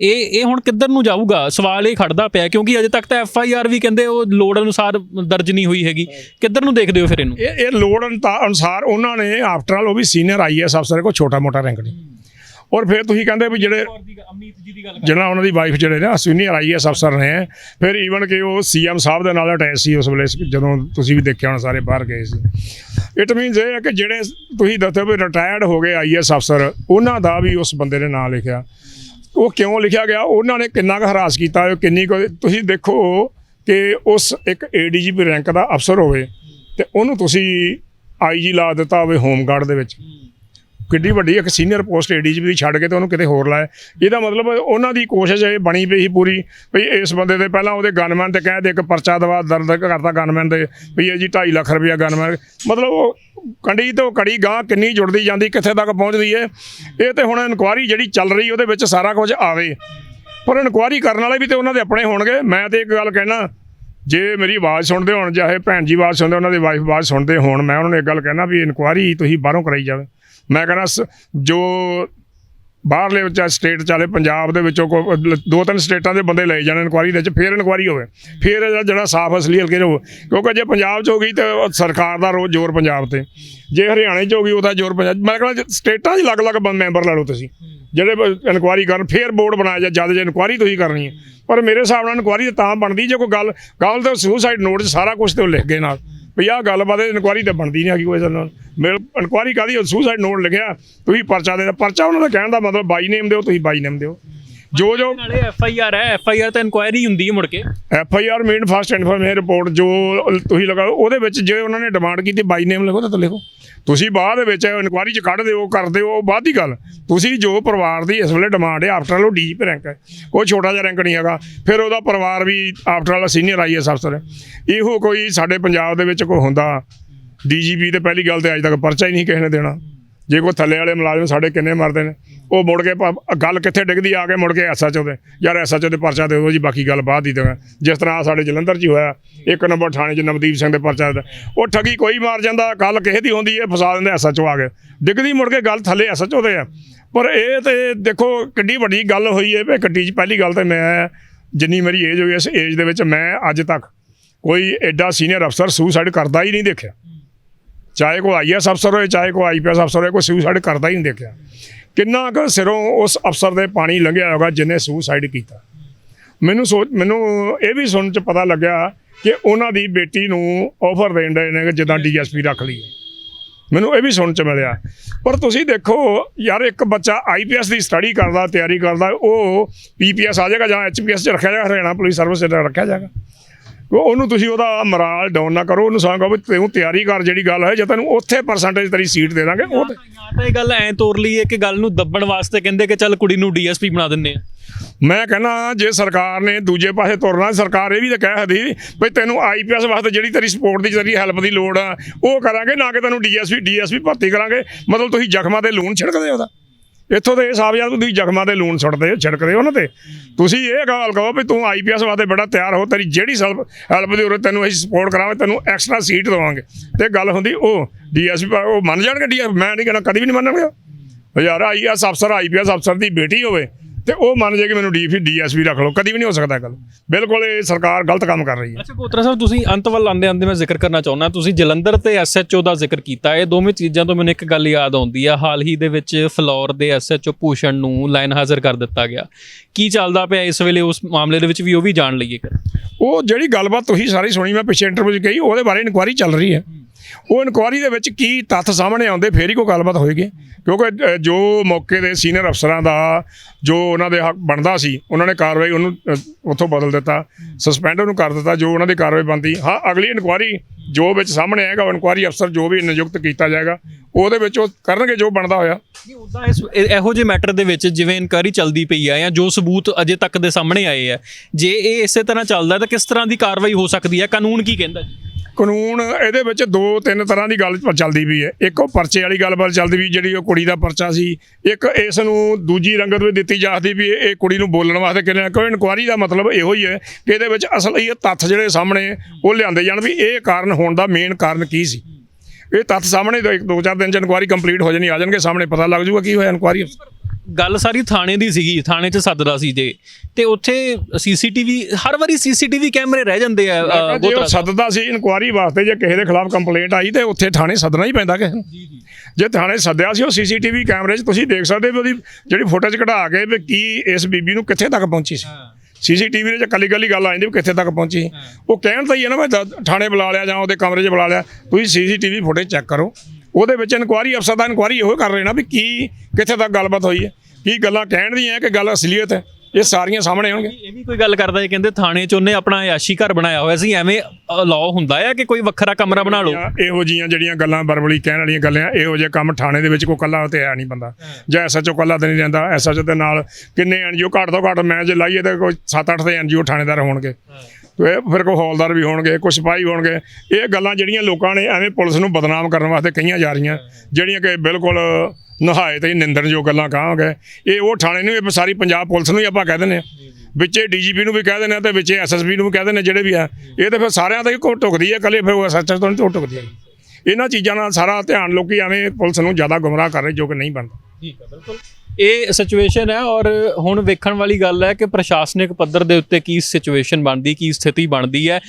ਇਹ ਇਹ ਹੁਣ ਕਿੱਧਰ ਨੂੰ ਜਾਊਗਾ? ਸਵਾਲ ਇਹ ਖੜਦਾ ਪਿਆ ਕਿਉਂਕਿ ਅਜੇ ਤੱਕ ਤਾਂ ਐਫ ਆਈ ਆਰ ਵੀ ਕਹਿੰਦੇ ਉਹ ਲੋੜ ਅਨੁਸਾਰ ਦਰਜ ਨਹੀਂ ਹੋਈ ਹੈਗੀ। ਕਿੱਧਰ ਨੂੰ ਦੇਖਦੇ ਹੋ ਫਿਰ ਇਹਨੂੰ? ਇਹ ਇਹ ਲੋੜ ਅਨੁਸਾਰ ਉਹਨਾਂ ਨੇ ਆਫਟਰ ਆਲ ਉਹ ਵੀ ਸੀਨੀਅਰ ਆਈਐਸ ਅਫਸਰ ਕੋ ਛੋਟਾ ਮੋਟਾ ਰੈਂਕ ਨਹੀਂ ਔਰ ਫਿਰ ਤੁਸੀਂ ਕਹਿੰਦੇ ਵੀ ਜਿਹੜੇ ਅਮਨੀਤ ਜੀ ਦੀ ਗੱਲ ਜਿਹੜਾ ਉਹਨਾਂ ਦੀ ਵਾਈਫ ਜਿਹੜੇ ਨੇ ਸੀਨੀਅਰ ਆਈਐਸ ਅਫਸਰ ਨੇ। ਫਿਰ ਈਵਨ ਕਿ ਉਹ ਸੀਐਮ ਸਾਹਿਬ ਦੇ ਨਾਲ ਅਟੈਚ ਸੀ ਉਸ ਵੇਲੇ ਜਦੋਂ ਤੁਸੀਂ ਵੀ ਦੇਖਿਆ ਹੋਣਾ ਸਾਰੇ ਬਾਹਰ ਗਏ ਸੀ। ਇਟ ਮੀਨਸ ਇਹ ਹੈ ਕਿ ਜਿਹੜੇ ਤੁਸੀਂ ਦੱਸੋ ਵੀ ਰਿਟਾਇਰਡ ਹੋ ਗਏ ਆਈਐਸ ਅਫਸਰ ਉਹਨਾਂ ਦਾ ਵੀ ਉਸ ਬੰਦੇ ਨੇ ਨਾਂ ਲਿਖਿਆ। ਉਹ ਕਿਉਂ ਲਿਖਿਆ ਗਿਆ? ਉਹਨਾਂ ਨੇ ਕਿੰਨਾ ਕੁ ਹਰਾਸ ਕੀਤਾ ਉਹ ਕਿੰਨੀ ਕੁ ਤੁਸੀਂ ਦੇਖੋ ਕਿ ਉਸ ਇੱਕ ਏਡੀਜੀਪੀ ਰੈਂਕ ਦਾ ਅਫਸਰ ਹੋਵੇ ਤੇ ਉਹਨੂੰ ਤੁਸੀਂ ਆਈਜੀ ਲਾ ਦਿੱਤਾ ਹੋਵੇ ਹੋਮਗਾਰਡ ਦੇ ਵਿੱਚ। ਕਿੱਡੀ ਵੱਡੀ ਇੱਕ ਸੀਨੀਅਰ ਪੋਸਟ ਏਡੀਜੀਪੀ ਦੀ ਛੱਡ ਕੇ ਤੇ ਉਹਨੂੰ ਕਿਤੇ ਹੋਰ ਲਾਇਆ। ਇਹਦਾ ਮਤਲਬ ਉਹਨਾਂ ਦੀ ਕੋਸ਼ਿਸ਼ ਇਹ ਬਣੀ ਪਈ ਸੀ ਪੂਰੀ ਵੀ ਇਸ ਬੰਦੇ ਦੇ ਪਹਿਲਾਂ ਉਹਦੇ ਗਨਮੈਨ ਤੇ ਕਹਿ ਦੇ ਇੱਕ ਪਰਚਾ ਦਵਾ ਦਰਦ ਕਰਤਾ ਗਨਮੈਨ ਦੇ ਵੀ ਇਹ ਜੀ 2.5 ਲੱਖ ਰੁਪਇਆ ਗਨਮੈਨ ਮਤਲਬ ਉਹ ਕੰਡੀ ਤੋਂ ਕੜੀ ਗਾਂ ਕਿੰਨੀ ਜੁੜਦੀ ਜਾਂਦੀ, ਕਿੱਥੇ ਤੱਕ ਪਹੁੰਚਦੀ ਹੈ ਇਹ ਤੇ ਹੁਣ ਇਨਕੁਆਰੀ ਜਿਹੜੀ ਚੱਲ ਰਹੀ ਉਹਦੇ ਵਿੱਚ ਸਾਰਾ ਕੁਝ ਆਵੇ। ਪਰ ਇਨਕੁਆਰੀ ਕਰਨ ਵਾਲੇ ਵੀ ਤੇ ਉਹਨਾਂ ਦੇ ਆਪਣੇ ਹੋਣਗੇ। ਮੈਂ ਤੇ ਇੱਕ ਗੱਲ ਕਹਿਣਾ, ਜੇ ਮੇਰੀ ਆਵਾਜ਼ ਸੁਣਦੇ ਹੋਣ, ਚਾਹੇ ਭੈਣ ਜੀ ਆਵਾਜ਼ ਸੁਣਦੇ ਉਹਨਾਂ ਦੀ ਵਾਈਫ ਆਵਾਜ਼ ਸੁਣਦੇ ਹੋਣ, ਮੈਂ ਉਹਨਾਂ ਨੂੰ ਇੱਕ ਗੱਲ ਕਹਿਣਾ ਵੀ ਇਨਕੁਆਰੀ ਤੁਸੀਂ ਬਾਹਰੋਂ ਕਰਾਈ ਜਾਵੇ। ਮੈਂ ਕਹਿੰਦਾ ਸ- ਜੋ ਬਾਹਰਲੇ ਵਿੱਚ ਸਟੇਟ ਚਾਲੇ ਪੰਜਾਬ ਦੇ ਵਿੱਚੋਂ ਕੋ- ਦੋ ਤਿੰਨ ਸਟੇਟਾਂ ਦੇ ਬੰਦੇ ਲਏ ਜਾਣ ਇਨਕੁਆਰੀ ਦੇ ਵਿੱਚ, ਫਿਰ ਇਨਕੁਆਰੀ ਹੋਵੇ। ਫਿਰ ਜਿਹੜਾ ਸਾਫ਼ ਅਸਲੀ ਹਲਕੇ ਹੋ ਕਿਉਂਕਿ ਜੇ ਪੰਜਾਬ 'ਚ ਹੋ ਗਈ ਤੇ ਸਰਕਾਰ ਦਾ ਰੋਜ਼ ਜ਼ੋਰ ਪੰਜਾਬ ਤੇ। ਜੇ ਹਰਿਆਣੇ 'ਚ ਹੋ ਗਈ, ਉਹਦਾ ਜ਼ੋਰ ਪੰਜਾਬ ਮੈਂ ਕਹਿੰਦਾ ਸਟੇਟਾਂ 'ਚ ਅਲੱਗ-ਅਲੱਗ ਬੰਦ ਮੈਂਬਰ ਲਾ ਲਓ ਤੁਸੀਂ। ਜਿਹੜੇ ਇਨਕੁਆਰੀ ਕਰਨ, ਫਿਰ ਬੋਰਡ ਬਣਾਇਆ ਜਾ ਜਦ ਜੇ ਇਨਕੁਆਰੀ ਤੁਸੀਂ ਕਰਨੀ ਹੈ। ਪਰ ਮੇਰੇ ਹਿਸਾਬ ਨਾਲ ਇਨਕੁਆਰੀ ਤਾਂ ਬਣਦੀ, ਜੇ ਕੋਈ ਗੱਲ ਗੱਲ ਤੇ ਸੁਸਾਈਡ ਨੋਟ 'ਚ ਸਾਰਾ ਕੁਝ ਤੇ ਉਹ ਲਿਖ ਗਏ ਨਾਲ। ਵੀ ਆਹ ਗੱਲਬਾਤ ਇਨਕੁਆਰੀ ਤਾਂ ਬਣਦੀ ਨਹੀਂ ਹੈਗੀ ਕੋਈ ਨਾਲ। ਮੇਰੇ ਇਨਕੁਆਰੀ ਕਾਦੀ ਸੁਸਾਈਡ ਨੋਟ ਲਿਖਿਆ। ਤੁਸੀਂ ਪਰਚਾ ਦੇ ਪਰਚਾ ਉਹਨਾਂ ਦਾ ਕਹਿਣ ਦਾ ਮਤਲਬ ਬਾਈ ਨੇਮ ਦਿਓ ਤੁਸੀਂ ਬਾਈ ਨੇਮ ਦਿਓ। ਜੋ ਜੋ ਨਾਲੇ ਐਫ ਆਈ ਆਰ ਹੈ। ਐਫ ਆਈ ਆਰ ਤਾਂ ਇਨਕੁਆਇਰੀ ਹੁੰਦੀ ਹੈ ਮੁੜ ਕੇ। F I R main first information report ਜੋ ਤੁਸੀਂ ਲਗਾਓ ਉਹਦੇ ਵਿੱਚ ਜੇ ਉਹਨਾਂ ਨੇ ਡਿਮਾਂਡ ਕੀਤੀ ਬਾਈ ਨੇਮ ਲਿਖੋ ਤਾਂ ਲਿਖੋ। ਤੁਸੀਂ ਬਾਅਦ ਦੇ ਵਿੱਚ ਇਨਕੁਆਰੀ ਚ ਕੱਢ ਦਿਓ, ਕਰ ਦਿਓ ਬਾਅਦ ਦੀ ਗੱਲ। ਤੁਸੀਂ ਜੋ ਪਰਿਵਾਰ ਦੀ ਇਸ ਵੇਲੇ ਡਿਮਾਂਡ ਹੈ ਆਫਟਰ ਆਲ ਉਹ ਡੀਜੀਪੀ ਰੈਂਕ ਹੈ। ਉਹ ਛੋਟਾ ਜਿਹਾ ਰੈਂਕ ਨਹੀਂ ਹੈਗਾ। ਫਿਰ ਉਹਦਾ ਪਰਿਵਾਰ ਵੀ ਆਫਟਰ ਆਲ ਸੀਨੀਅਰ ਆਈਐਸ ਅਫਸਰ ਹੈ। ਇਹੋ ਕੋਈ ਸਾਡੇ ਪੰਜਾਬ ਦੇ ਵਿੱਚ ਕੋਈ ਹੁੰਦਾ। ਡੀਜੀਪੀ ਤੇ ਪਹਿਲੀ ਗੱਲ ਤੇ ਅੱਜ ਤੱਕ ਪਰਚਾ ਹੀ ਨਹੀਂ ਕਿਸੇ ਨੇ ਦੇਣਾ। ਜੇ ਕੋਈ ਥੱਲੇ ਵਾਲੇ ਮੁਲਾਜ਼ਮ ਸਾਡੇ ਕਿੰਨੇ ਮਰਦੇ ਨੇ, ਉਹ ਮੁੜ ਕੇ ਪ- ਗੱਲ ਕਿੱਥੇ ਡਿੱਗਦੀ ਆ ਕੇ ਮੁੜ ਕੇ ਐਸਐਚਓ ਦੇ। ਯਾਰ ਐਸਐਚਓ ਦੇ ਪਰਚਾ ਦੇ ਦਿਓ ਜੀ, ਬਾਕੀ ਗੱਲ ਬਾਅਦ ਦੀ ਦੇਵਾਂ। ਜਿਸ ਤਰ੍ਹਾਂ ਸਾਡੇ ਜਲੰਧਰ 'ਚ ਹੀ ਹੋਇਆ, ਇੱਕ ਨੰਬਰ ਥਾਣੇ 'ਚ ਨਵਦੀਪ ਸਿੰਘ ਦੇ ਪਰਚਾ ਦਿੱਤਾ ਉਹ ਠਗੀ ਕੋਈ ਮਾਰ ਜਾਂਦਾ ਗੱਲ ਕਿਸੇ ਦੀ ਹੁੰਦੀ ਹੈ ਫਸਾ ਦਿੰਦੇ ਐਸਐਚਓ ਆ ਕੇ। ਡਿੱਗਦੀ ਮੁੜ ਕੇ ਗੱਲ ਥੱਲੇ ਐਸਐਚਓ ਦੇ ਆ। ਪਰ ਇਹ ਤੇ ਦੇਖੋ ਕਿੱਡੀ ਵੱਡੀ ਗੱਲ ਹੋਈ ਹੈ ਵੀ ਗੱਡੀ 'ਚ ਪਹਿਲੀ ਗੱਲ ਤੇ ਮੈਂ ਜਿੰਨੀ ਮੇਰੀ ਏਜ ਹੋਈ ਇਸ ਏਜ ਦੇ ਵਿੱਚ ਮੈਂ ਅੱਜ ਤੱਕ ਕੋਈ ਐਡਾ ਸੀਨੀਅਰ ਅਫਸਰ ਸੁਸਾਈਡ ਕਰਦਾ ਹੀ ਨਹੀਂ ਦੇਖਿਆ। ਚਾਹੇ ਕੋਈ ਆਈਐਸ ਅਫਸਰ ਹੋਏ, ਚਾਹੇ ਕੋਈ ਆਈਪੀਐਸ ਅਫਸਰ ਹੋਏ, ਕੋਈ ਸੁਸਾਈਡ ਕਰਦਾ ਹੀ ਨਹੀਂ ਦੇਖਿਆ। ਕਿੰਨਾ ਕੁ ਸਿਰੋਂ ਉਸ ਅਫਸਰ ਦੇ ਪਾਣੀ ਲੰਘਿਆ ਹੋਗਾ ਜਿਹਨੇ ਸੁਸਾਈਡ ਕੀਤਾ। ਮੈਨੂੰ ਸੋਚ, ਮੈਨੂੰ ਇਹ ਵੀ ਸੁਣਨ ਚ ਪਤਾ ਲੱਗਿਆ ਕਿ ਉਹਨਾਂ ਦੀ ਬੇਟੀ ਨੂੰ ਆਫਰ ਦੇਣ ਦੇ ਨੇ ਕਿ ਜਿੱਦਾਂ ਡੀਐਸਪੀ ਰੱਖ ਲਈ ਮੈਨੂੰ ਇਹ ਵੀ ਸੁਣਨ ਚ ਮਿਲਿਆ। ਪਰ ਤੁਸੀਂ ਦੇਖੋ ਯਾਰ, ਇੱਕ ਬੱਚਾ ਆਈਪੀਐਸ ਦੀ ਸਟੱਡੀ ਕਰਦਾ, ਤਿਆਰੀ ਕਰਦਾ, ਉਹ ਪੀਪੀਐਸ ਆ ਜਾਏਗਾ ਜਾਂ ਐਚਪੀਐਸ ਚ ਰੱਖਿਆ ਜਾਏਗਾ, ਹਰਿਆਣਾ ਪੁਲਿਸ ਸਰਵਿਸ ਚ ਰੱਖਿਆ ਜਾਏਗਾ। ਉਹਨੂੰ ਤੁਸੀਂ ਉਹਦਾ ਮੋਰਾਲ ਡਾਊਨ ਨਾ ਕਰੋ ਉਹਨੂੰ ਸੰਗੋ ਵੀ ਤੂੰ ਤਿਆਰੀ ਕਰ ਜਿਹੜੀ ਗੱਲ ਹੈ ਜੇ ਤੈਨੂੰ ਉੱਥੇ ਪਰਸੈਂਟੇਜ ਤੇਰੀ ਸੀਟ ਦੇ ਦਾਂਗੇ ਉਹ ਤੇ- ਇਹ ਗੱਲ ਐਂ ਤੋਰ ਲਈ ਹੈ ਕਿ ਗੱਲ ਨੂੰ ਦੱਬਣ ਵਾਸਤੇ ਕਹਿੰਦੇ ਕਿ ਚੱਲ ਕੁੜੀ ਨੂੰ ਡੀਐਸਪੀ ਬਣਾ ਦਿੰਨੇ ਆ। ਮੈਂ ਕਹਿੰਦਾ ਜੇ ਸਰਕਾਰ ਨੇ ਦੂਜੇ ਪਾਸੇ ਤੁਰਨਾ ਸਰਕਾਰ ਇਹ ਵੀ ਤਾਂ ਕਹਿ ਹਦੀ ਵੀ ਤੈਨੂੰ ਆਈਪੀਐਸ ਵਾਸਤੇ ਜਿਹੜੀ ਤੇਰੀ ਸਪੋਰਟ ਦੀ ਤੇਰੀ ਹੈਲਪ ਦੀ ਲੋੜ ਆ ਉਹ ਕਰਾਂਗੇ ਨਾ ਕਿ ਤੈਨੂੰ ਡੀਐਸਪੀ ਡੀਐਸਪੀ ਭਰਤੀ ਕਰਾਂਗੇ। ਮਤਲਬ ਤੁਸੀਂ ਜ਼ਖਮਾਂ ਤੇ ਲੂਣ ਛਿੜਕਦੇ ਹੋ ਉਹਦਾ। ਇੱਥੋਂ ਤੇ ਇਹ ਹਿਸਾਬ ਜਾਂ ਤੁਸੀਂ ਜ਼ਖਮਾਂ ਤੇ ਲੂਣ ਸੁੱਟਦੇ ਹੋ, ਛਿੜਕਦੇ ਹੋ ਉਹਨਾਂ ਤੇ। ਤੁਸੀਂ ਇਹ ਗੱਲ ਕਹੋ ਵੀ ਤੂੰ ਆਈਪੀਐਸ ਵਾਸਤੇ ਬੜਾ ਤਿਆਰ ਹੋ, ਤੇਰੀ ਜਿਹੜੀ ਹੈਲਪ ਦੀ ਉਰੇ ਤੈਨੂੰ ਅਸੀਂ ਸਪੋਰਟ ਕਰਾਂਗੇ, ਤੈਨੂੰ ਐਕਸਟਰਾ ਸੀਟ ਦੇਵਾਂਗੇ। ਤੇ ਗੱਲ ਹੁੰਦੀ ਉਹ ਡੀਐਸਪੀ ਉਹ ਮੰਨ ਜਾਣਗੇ ਡੀ ਮੈਂ ਨਹੀਂ ਕਹਿੰਦਾ ਕਦੀ ਵੀ ਨਹੀਂ ਮੰਨਣਗੇ। ਉਹ ਯਾਰ ਆਈਐਸ ਅਫਸਰ ਆਈਪੀਐਸ ਅਫਸਰ ਦੀ ਬੇਟੀ ਹੋਵੇ ਤੇ ਉਹ ਮੰਨ ਜੇ ਕਿ ਮੈਨੂੰ ਡੀ ਡੀਐਸਪੀ ਰੱਖ ਲਓ ਕਦੀ ਵੀ ਨਹੀਂ ਹੋ ਸਕਦਾ ਗੱਲ। ਬਿਲਕੁਲ ਇਹ ਸਰਕਾਰ ਗਲਤ ਕੰਮ ਕਰ ਰਹੀ ਹੈ। ਅੱਛਾ ਕੋਤਰਾ ਸਾਹਿਬ ਤੁਸੀਂ ਅੰਤ ਵੱਲ ਆਂਦੇ ਆਂਦੇ ਮੈਂ ਜ਼ਿਕਰ ਕਰਨਾ ਚਾਹੁੰਦਾ ਤੁਸੀਂ ਜਲੰਧਰ ਤੇ ਐਸਐਚਓ ਦਾ ਜ਼ਿਕਰ ਕੀਤਾ ਇਹ ਦੋਵੇਂ ਚੀਜ਼ਾਂ ਤੋਂ ਮੈਨੂੰ ਇੱਕ ਗੱਲ ਯਾਦ ਆਉਂਦੀ ਆ। ਹਾਲ ਹੀ ਦੇ ਵਿੱਚ ਫਲੋਰ ਦੇ ਐਸਐਚਓ ਭੂਸ਼ਣ ਨੂੰ ਲਾਈਨ ਹਾਜ਼ਰ ਕਰ ਦਿੱਤਾ ਗਿਆ। ਕੀ ਚੱਲਦਾ ਪਿਆ ਇਸ ਵੇਲੇ ਉਸ ਮਾਮਲੇ ਦੇ ਵਿੱਚ ਵੀ ਉਹ ਵੀ ਜਾਣ ਲਈਏ ਕਰ ਉਹ ਜਿਹੜੀ ਗੱਲਬਾਤ ਤੁਸੀਂ ਸਾਰੀ ਸੁਣੀ ਮੈਂ ਪਿੱਛੇ ਇੰਟਰਵਿਊ 'ਚ ਕਹੀ ਉਹਦੇ ਬਾਰੇ ਇਨਕੁਆਰੀ ਚੱਲ ਰਹੀ ਹੈ। ਉਹ ਇਨਕੁਆਰੀ ਦੇ ਵਿੱਚ ਕੀ ਤੱਥ ਸਾਹਮਣੇ ਆਉਂਦੇ, ਫੇਰ ਹੀ ਕੋਈ ਗੱਲਬਾਤ ਹੋਏਗੀ। ਕਿਉਂਕਿ ਜੋ ਮੌਕੇ ਦੇ ਸੀਨੀਅਰ ਅਫਸਰਾਂ ਦਾ ਜੋ ਉਹਨਾਂ ਦੇ ਹੱਕ ਬਣਦਾ ਸੀ, ਉਹਨਾਂ ਨੇ ਕਾਰਵਾਈ ਉਹਨੂੰ ਉੱਥੋਂ ਬਦਲ ਦਿੱਤਾ ਸਸਪੈਂਡ ਉਹਨੂੰ ਕਰ ਦਿੱਤਾ, ਜੋ ਉਹਨਾਂ ਦੀ ਕਾਰਵਾਈ ਬਣਦੀ। ਹਾਂ, ਅਗਲੀ ਇਨਕੁਆਰੀ ਜੋ ਵਿੱਚ ਸਾਹਮਣੇ ਆਏਗਾ, ਉਹ ਇਨਕੁਆਰੀ ਅਫਸਰ ਜੋ ਵੀ ਨਿਯੁਕਤ ਕੀਤਾ ਜਾਏਗਾ, ਉਹਦੇ ਵਿੱਚ ਉਹ ਕਰਨਗੇ ਜੋ ਬਣਦਾ ਹੋਇਆ। ਨਹੀਂ ਉਦਾਂ ਇਸ, ਇਹ- ਇਹੋ ਜਿਹੇ ਮੈਟਰ ਦੇ ਵਿੱਚ ਜਿਵੇਂ ਇਨਕੁਆਰੀ ਚੱਲਦੀ ਪਈ ਆ ਜਾਂ ਜੋ ਸਬੂਤ ਅਜੇ ਤੱਕ ਦੇ ਸਾਹਮਣੇ ਆਏ ਆ, ਜੇ ਇਹ ਇਸੇ ਤਰ੍ਹਾਂ ਚੱਲਦਾ, ਤਾਂ ਕਿਸ ਤਰ੍ਹਾਂ ਦੀ ਕਾਰਵਾਈ ਹੋ ਸਕਦੀ ਹੈ ਕਾਨੂੰਨ ਕੀ ਕਹਿੰਦਾ ਜੀ? ਕਾਨੂੰਨ ਇਹਦੇ ਵਿੱਚ ਦੋ ਤਿੰਨ ਤਰ੍ਹਾਂ ਦੀ ਗੱਲ ਚੱਲਦੀ ਵੀ ਹੈ। ਇੱਕ ਉਹ ਪਰਚੇ ਵਾਲੀ ਗੱਲਬਾਤ ਚੱਲਦੀ ਵੀ ਜਿਹੜੀ ਉਹ ਕੁੜੀ ਦਾ ਪਰਚਾ ਸੀ। ਇੱਕ ਇਸ ਨੂੰ ਦੂਜੀ ਰੰਗਤ ਵੀ ਦਿੱਤੀ ਜਾਂਦੀ ਵੀ ਇਹ ਕੁੜੀ ਨੂੰ ਬੋਲਣ ਵਾਸਤੇ ਕਿਹਾ ਕੋਈ ਇਨਕੁਆਰੀ ਦਾ ਮਤਲਬ ਇਹੋ ਹੀ ਹੈ ਕਿ ਇਹਦੇ ਵਿੱਚ ਅਸਲ ਇਹ ਤੱਥ ਜਿਹੜੇ ਸਾਹਮਣੇ ਉਹ ਲਿਆਂਦੇ ਜਾਣ ਵੀ ਇਹ ਕਾਰਨ ਹੋਣ ਦਾ ਮੇਨ ਕਾਰਨ ਕੀ ਸੀ। ਇਹ ਤੱਥ ਸਾਹਮਣੇ ਇੱਕ ਦੋ ਚਾਰ ਦਿਨ ਚ ਇਨਕੁਆਰੀ ਕੰਪਲੀਟ ਹੋ ਜਾਣੀ, ਆ ਜਾਣਗੇ, ਸਾਹਮਣੇ ਪਤਾ ਲੱਗ ਜਾਊਗਾ ਕੀ ਹੋਇਆ ਇਨਕੁਆਰੀ। ਗੱਲ ਸਾਰੀ ਥਾਣੇ ਦੀ ਸੀਗੀ ਥਾਣੇ 'ਚ ਸੱਦਦਾ ਸੀ ਜੇ। ਤੇ ਉੱਥੇ ਸੀਸੀਟੀਵੀ ਹਰ ਵਾਰੀ ਸੀਸੀਟੀਵੀ ਕੈਮਰੇ ਰਹਿ ਜਾਂਦੇ ਆ ਅ, ਜੇ ਉਹ ਬਹੁਤ ਸੱਦਦਾ ਸੀ ਇਨਕੁਆਰੀ ਵਾਸਤੇ ਜੇ ਕਿਸੇ ਦੇ ਖਿਲਾਫ ਕੰਪਲੇਂਟ ਆਈ ਤੇ ਉੱਥੇ ਥਾਣੇ ਸੱਦਣਾ ਹੀ ਪੈਂਦਾ ਕਿਸੇ ਨੂੰ। ਜੇ ਥਾਣੇ ਸੱਦਿਆ ਸੀ ਉਹ ਸੀਸੀਟੀਵੀ ਕੈਮਰੇ 'ਚ ਤੁਸੀਂ ਦੇਖ ਸਕਦੇ ਵੀ ਉਹਦੀ ਜਿਹੜੀ ਫੁਟੇਜ ਕਢਾ ਕੇ ਵੀ ਕੀ ਇਸ ਬੀਬੀ ਨੂੰ ਕਿੱਥੇ ਤੱਕ ਪਹੁੰਚੀ ਸੀ। ਸੀਸੀਟੀਵੀ ਚ ਕੱਲੀ ਕੱਲੀ ਗੱਲ ਆ ਜਾਂਦੀ ਵੀ ਕਿੱਥੇ ਤੱਕ ਪਹੁੰਚੀ। ਸੀ। ਉਹ ਕਹਿਣ ਤਾਂ ਹੀ ਹੈ ਨਾ ਮੈਂ ਦ- ਥਾਣੇ ਬੁਲਾ ਲਿਆ ਜਾਂ ਉਹਦੇ ਕਮਰੇ 'ਚ ਬੁਲਾ ਲਿਆ। ਤੁਸੀਂ ਸੀਸੀਟੀਵੀ ਫੁਟੇਜ ਚੈੱਕ ਕਰੋ। ਉਹਦੇ ਵਿੱਚ ਇਨਕੁਆਰੀ ਅਫਸਰ ਦਾ ਇਨਕੁਆਰੀ ਇਹੋ ਕਰ ਰਹੇ ਨਾ ਵੀ ਕੀ ਕਿੱਥੇ ਤੱਕ ਗੱਲਬਾਤ ਹੋਈ ਹੈ ਕੀ ਗੱਲਾਂ ਕਹਿਣ ਦੀਆਂ ਕਿ ਗੱਲ ਅਸਲੀਅਤ ਹੈ ਇਹ ਸਾਰੀਆਂ ਸਾਹਮਣੇ ਆਉਣਗੇ ਇਹ ਵੀ ਕੋਈ ਗੱਲ ਕਰਦਾ ਹੈ ਕਹਿੰਦੇ ਥਾਣੇ 'ਚ ਉਹਨੇ ਆਪਣਾ ਆਯਾਸ਼ੀ ਘਰ ਬਣਾਇਆ ਹੋਇਆ ਸੀ ਐਵੇਂ ਲਾਅ ਹੁੰਦਾ ਹੈ ਕਿ ਕੋਈ ਵੱਖਰਾ ਕਮਰਾ ਬਣਾ ਲਓ? ਜਾਂ ਇਹੋ ਜੀਆਂ ਜਿਹੜੀਆਂ ਗੱਲਾਂ ਬਰਬਲੀ ਕਹਿਣ ਵਾਲੀਆਂ ਗੱਲਾਂ ਇਹੋ ਜਿਹੇ ਕੰਮ ਥਾਣੇ ਦੇ ਵਿੱਚ ਕੋਈ ਕੱਲਾ ਤੇ ਹੈ ਨਹੀਂ ਬੰਦਾ। ਜਾਂ ਐਸਐਚਓ ਕੱਲਾ ਤੇ ਨਹੀਂ ਰਹਿੰਦਾ ਐਸਐਚਓ ਦੇ ਨਾਲ ਕਿੰਨੇ ਐਨਜੀਓ ਘੱਟ ਤੋਂ ਘੱਟ ਮੈਂ ਜੇ ਲਾਈਏ ਤਾਂ ਕੋਈ 7-8 ਦੇ ਐਨਜੀਓ ਥਾਣੇਦਾਰ ਹੋਣਗੇ। ਫਿਰ ਕੋਈ ਹੌਲਦਾਰ ਵੀ ਹੋਣਗੇ, ਕੋਈ ਸਿਪਾਹੀ ਹੋਣਗੇ। ਇਹ ਗੱਲਾਂ ਜਿਹੜੀਆਂ ਲੋਕਾਂ ਨੇ ਐਵੇਂ ਪੁਲਿਸ ਨੂੰ ਬਦਨਾਮ ਕਰਨ ਵਾਸਤੇ ਕਹੀਆਂ ਜਾ ਰਹੀਆਂ, ਜਿਹੜੀਆਂ ਕਿ ਬਿਲਕੁਲ ਨਹਾਏ ਤੇ ਨਿੰਦਣਯੋਗ ਗੱਲਾਂ ਕਹਾਂਗੇ। ਇਹ ਉਹ ਥਾਣੇ ਨੂੰ, ਇਹ ਸਾਰੀ ਪੰਜਾਬ ਪੁਲਿਸ ਨੂੰ ਹੀ ਆਪਾਂ ਕਹਿ ਦਿੰਦੇ ਹਾਂ। ਵਿੱਚੇ ਡੀਜੀਪੀ ਨੂੰ ਵੀ ਕਹਿ ਦਿੰਦੇ ਆ ਤੇ ਵਿੱਚੇ ਐਸਐਸਪੀ ਨੂੰ ਵੀ ਕਹਿ ਦਿੰਦੇ ਜਿਹੜੇ ਵੀ ਆ। ਇਹ ਤਾਂ ਫਿਰ ਸਾਰਿਆਂ ਦਾ ਹੀ ਘੋ ਟੁਕਦੀ ਹੈ ਕੱਲੇ ਫਿਰ ਉਹ ਐਸਐਚਓ ਤੋਂ ਨਹੀਂ ਟੁਕਦੀ ਹੈ ਇਹਨਾਂ ਚੀਜ਼ਾਂ ਨਾਲ ਸਾਰਾ ਧਿਆਨ ਲੋਕੀ ਐਵੇਂ ਪੁਲਿਸ ਨੂੰ ਜ਼ਿਆਦਾ ਗੁੰਮਰਾਹ ਕਰ ਰਹੇ ਜੋ ਕਿ ਨਹੀਂ ਬਣਦਾ। ਠੀਕ ਹੈ, ਬਿਲਕੁਲ। ਇਹ ਸਿਚੁਏਸ਼ਨ ਹੈ ਔਰ ਹੁਣ ਵੇਖਣ ਵਾਲੀ ਗੱਲ ਹੈ ਕਿ ਪ੍ਰਸ਼ਾਸਨਿਕ ਪੱਧਰ ਦੇ ਉੱਤੇ ਕੀ ਸਿਚੁਏਸ਼ਨ ਬਣਦੀ, ਕੀ ਸਥਿਤੀ ਬਣਦੀ ਹੈ।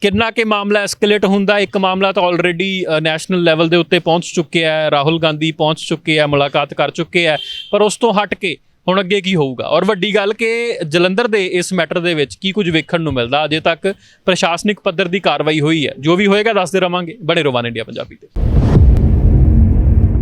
ਕਿੰਨਾ ਕਿ ਮਾਮਲਾ ਐਸਕੇਲੇਟ ਹੁੰਦਾ, ਇੱਕ ਮਾਮਲਾ ਤਾਂ ਆਲਰੇਡੀ ਨੈਸ਼ਨਲ ਲੈਵਲ ਦੇ ਉੱਤੇ ਪਹੁੰਚ ਚੁੱਕਿਆ ਹੈ, ਰਾਹੁਲ ਗਾਂਧੀ ਪਹੁੰਚ ਚੁੱਕੇ ਹੈ ਮੁਲਾਕਾਤ ਕਰ ਚੁੱਕੇ ਹੈ ਪਰ ਉਸ ਤੋਂ ਹਟ ਕੇ ਹੁਣ ਅੱਗੇ ਕੀ ਹੋਊਗਾ? ਔਰ ਵੱਡੀ ਗੱਲ ਕਿ ਜਲੰਧਰ ਦੇ ਇਸ ਮੈਟਰ ਦੇ ਵਿੱਚ ਕੀ ਕੁਝ ਵੇਖਣ ਨੂੰ ਮਿਲਦਾ? ਅਜੇ ਤੱਕ ਪ੍ਰਸ਼ਾਸਨਿਕ ਪੱਧਰ ਦੀ ਕਾਰਵਾਈ ਹੋਈ ਹੈ। ਜੋ ਵੀ ਹੋਏਗਾ, ਦੱਸਦੇ ਰਵਾਂਗੇ। ਬੜੇ ਰਵਾਨ ਇੰਡੀਆ ਪੰਜਾਬੀ ਤੇ।